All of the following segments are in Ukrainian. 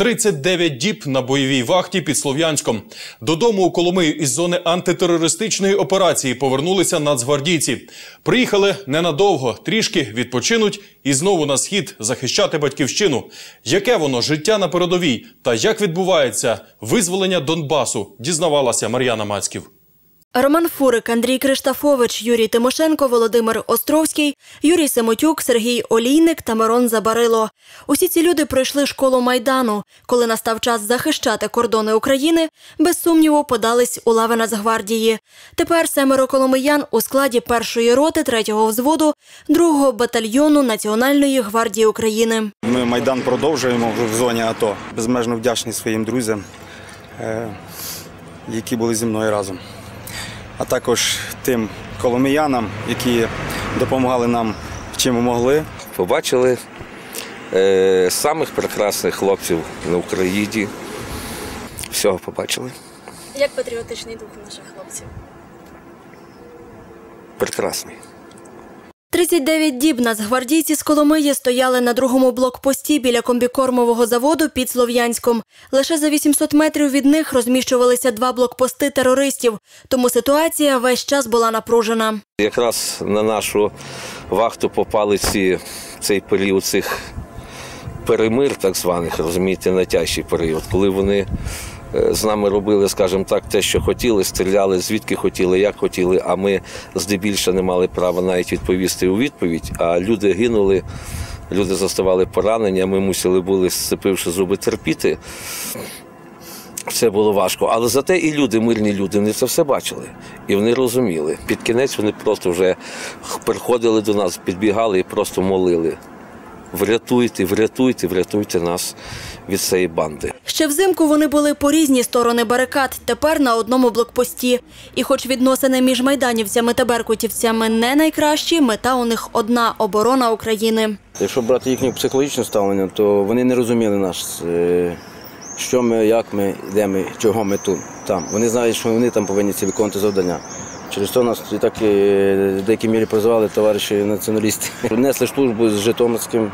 39 діб на бойовій вахті під Слов'янськом. Додому у Коломию із зони антитерористичної операції повернулися нацгвардійці. Приїхали ненадовго, трішки відпочинуть і знову на схід захищати батьківщину. Яке воно життя на передовій та як відбувається визволення Донбасу, дізнавалася Мар'яна Мацьків. Роман Фурик, Андрій Криштафович, Юрій Тимошенко, Володимир Островський, Юрій Семотюк, Сергій Олійник та Мирон Забарило. Усі ці люди пройшли школу Майдану. Коли настав час захищати кордони України, без сумніву подались у лави Нацгвардії. Тепер семеро коломиян у складі першої роти третього взводу другого батальйону Національної гвардії України. Ми Майдан продовжуємо в зоні АТО. Безмежно вдячні своїм друзям, е, які були зі мною разом. А також тим коломіянам, які допомагали нам чим могли. побачили е, самих прекрасних хлопців на Україні. Всього побачили. Як патріотичний дух наших хлопців? Прекрасний. 39 діб нацгвардійці з Коломиї стояли на другому блокпості біля комбікормового заводу під Слов'янськом. Лише за 800 метрів від них розміщувалися два блокпости терористів, тому ситуація весь час була напружена. Якраз на нашу вахту попали ці, цей період цих перемир, так званих, розумієте, найтяжчий період, коли вони з нами робили, скажімо так, те, що хотіли, стріляли, звідки хотіли, як хотіли, а ми здебільше не мали права навіть відповісти у відповідь, а люди гинули. Люди заставали поранення, ми мусили були, сцепивши зуби, терпіти. Це було важко. Але зате і люди, мирні люди, вони це все бачили. І вони розуміли. Під кінець вони просто вже приходили до нас, підбігали і просто молили. Врятуйте, врятуйте, врятуйте нас від цієї банди. Ще взимку вони були по різні сторони барикад, тепер на одному блокпості. І хоч відносини між майданівцями та беркутівцями не найкращі, мета у них одна – оборона України. Якщо брати їхнє психологічне ставлення, то вони не розуміли нас, е, що ми, як ми, де ми, чого ми тут. Там. Вони знають, що вони там повинні ці виконувати завдання. Через то нас і так і в деякій мірі прозвали товариші націоналісти. Несли службу з Житомирським,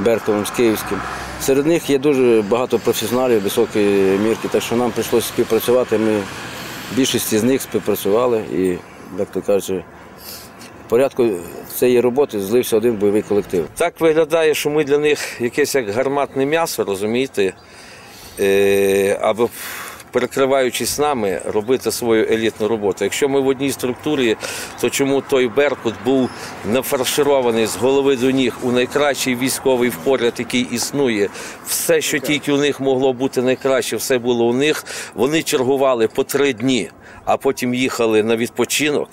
Берковим, з Київським. Серед них є дуже багато професіоналів високої мірки, так що нам прийшлося співпрацювати. Ми більшості з них співпрацювали і, як то кажуть, в порядку цієї роботи злився один бойовий колектив. Так виглядає, що ми для них якесь як гарматне м'ясо, розумієте, Е, аби перекриваючись нами, робити свою елітну роботу. Якщо ми в одній структурі, то чому той Беркут був нафарширований з голови до ніг у найкращий військовий впоряд, який існує, все, що тільки у них могло бути найкраще, все було у них. Вони чергували по три дні, а потім їхали на відпочинок,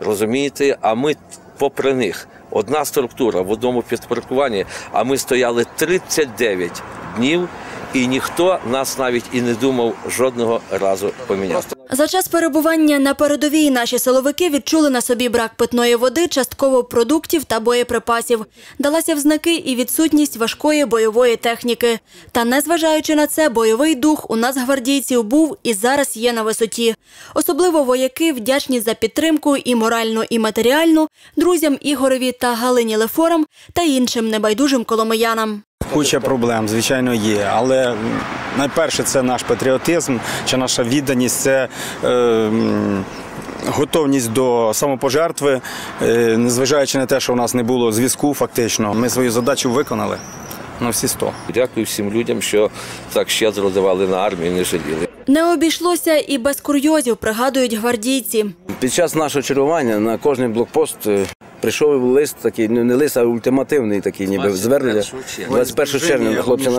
розумієте, а ми попри них. Одна структура в одному підпорядкуванні, а ми стояли 39 днів, і ніхто нас навіть і не думав жодного разу поміняти. За час перебування на передовій наші силовики відчули на собі брак питної води, частково продуктів та боєприпасів. Далася в знаки і відсутність важкої бойової техніки. Та незважаючи на це, бойовий дух у нас гвардійців був і зараз є на висоті. Особливо вояки вдячні за підтримку і моральну, і матеріальну друзям Ігорові та Галині Лефорам та іншим небайдужим коломиянам. Куча проблем, звичайно, є. Але найперше це наш патріотизм, чи наша відданість, це е, готовність до самопожертви, е, незважаючи на те, що в нас не було зв'язку, фактично. Ми свою задачу виконали на всі 100. Дякую всім людям, що так щедро давали на армію, не жаліли. Не обійшлося і без курйозів, пригадують гвардійці. Під час нашого чергування на кожний блокпост е, прийшов лист такий, ну не лист, а ультимативний такий, ніби звернення. 21 червня хлопцям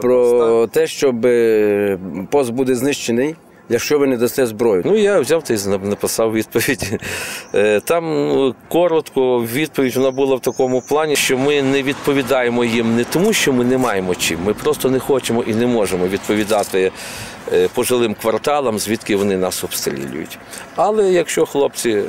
про те, щоб е, пост буде знищений, якщо ви не дасте зброю. Ну, я взяв та й написав відповідь. Е, Там ну, коротко відповідь вона була в такому плані, що ми не відповідаємо їм не тому, що ми не маємо чим. Ми просто не хочемо і не можемо відповідати е, пожилим кварталам, звідки вони нас обстрілюють. Але якщо хлопці,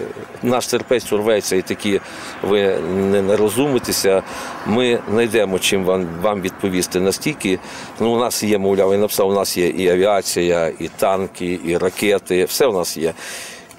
наш терпець урветься і такі ви не розумитеся, ми знайдемо чим вам, вам відповісти настільки. Ну, у нас є, мовляв, я написав, у нас є і авіація, і танки, і ракети, все в нас є.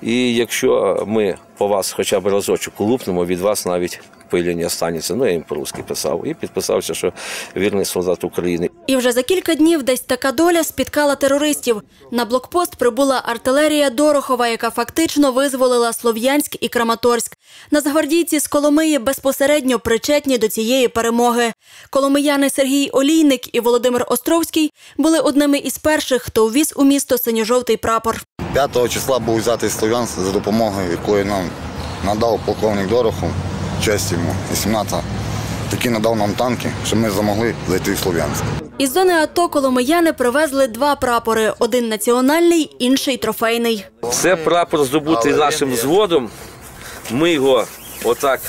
І якщо ми по вас хоча б разочок лупнемо, від вас навіть появлення станеться. Ну, я їм по-русски писав. І підписався, що вірний солдат України. І вже за кілька днів десь така доля спіткала терористів. На блокпост прибула артилерія Дорохова, яка фактично визволила Слов'янськ і Краматорськ. Нацгвардійці з Коломиї безпосередньо причетні до цієї перемоги. Коломияни Сергій Олійник і Володимир Островський були одними із перших, хто ввіз у місто синьо-жовтий прапор. 5 числа був взятий Слов'янськ за допомогою, якої нам надав полковник Дорохов, честь йому, і 17 таки надав нам танки, щоб ми змогли зайти в Слов'янськ. Із зони АТО коломияни привезли два прапори: один національний, інший трофейний. Це прапор здобутий нашим взводом. Ми його отак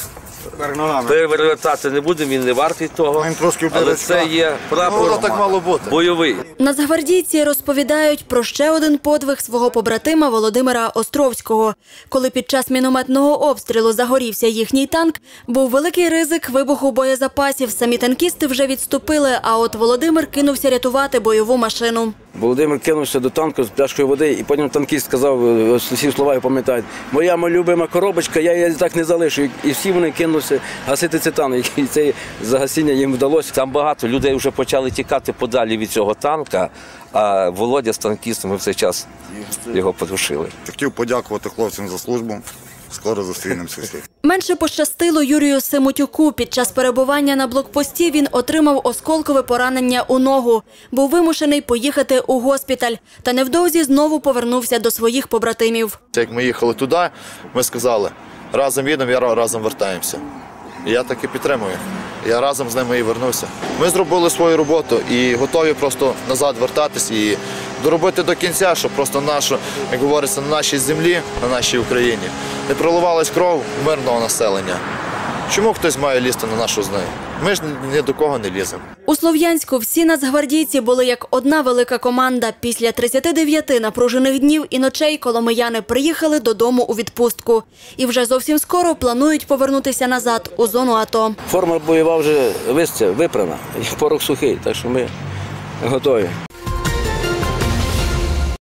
перевертати не будемо, він не вартий того. Він трошки Але це є прапор так мало бути. бойовий. Нацгвардійці розповідають про ще один подвиг свого побратима Володимира Островського. Коли під час мінометного обстрілу загорівся їхній танк, був великий ризик вибуху боєзапасів. Самі танкісти вже відступили, а от Володимир кинувся рятувати бойову машину. Володимир кинувся до танку з пляшкою води, і потім танкіст сказав, е, всі слова його пам'ятають, моя моя любима коробочка, я її так не залишу. І- І всі вони кинулися гасити цей танк. І це загасіння їм вдалося. Там багато людей вже почали тікати подалі від цього танка, а Володя з танкістами в цей час його потушили. Хотів подякувати хлопцям за службу. Скоро зустрінемося всіх. Менше пощастило Юрію Семутюку. Під час перебування на блокпості він отримав осколкове поранення у ногу. Був вимушений поїхати у госпіталь. Та невдовзі знову повернувся до своїх побратимів. Як ми їхали туди, ми сказали, разом їдемо, я разом вертаємося. Я так і підтримую. Я разом з ними і вернувся. Ми зробили свою роботу і готові просто назад вертатись і доробити до кінця, щоб просто нашу, як говориться, на нашій землі, на нашій Україні не проливалась кров мирного населення. Чому хтось має лізти на нашу землю? Ми ж ні до кого не ліземо. У Слов'янську всі нацгвардійці були як одна велика команда. Після 39 напружених днів і ночей коломияни приїхали додому у відпустку. І вже зовсім скоро планують повернутися назад у зону АТО. Форма бойова вже випрана, і порох сухий, так що ми готові.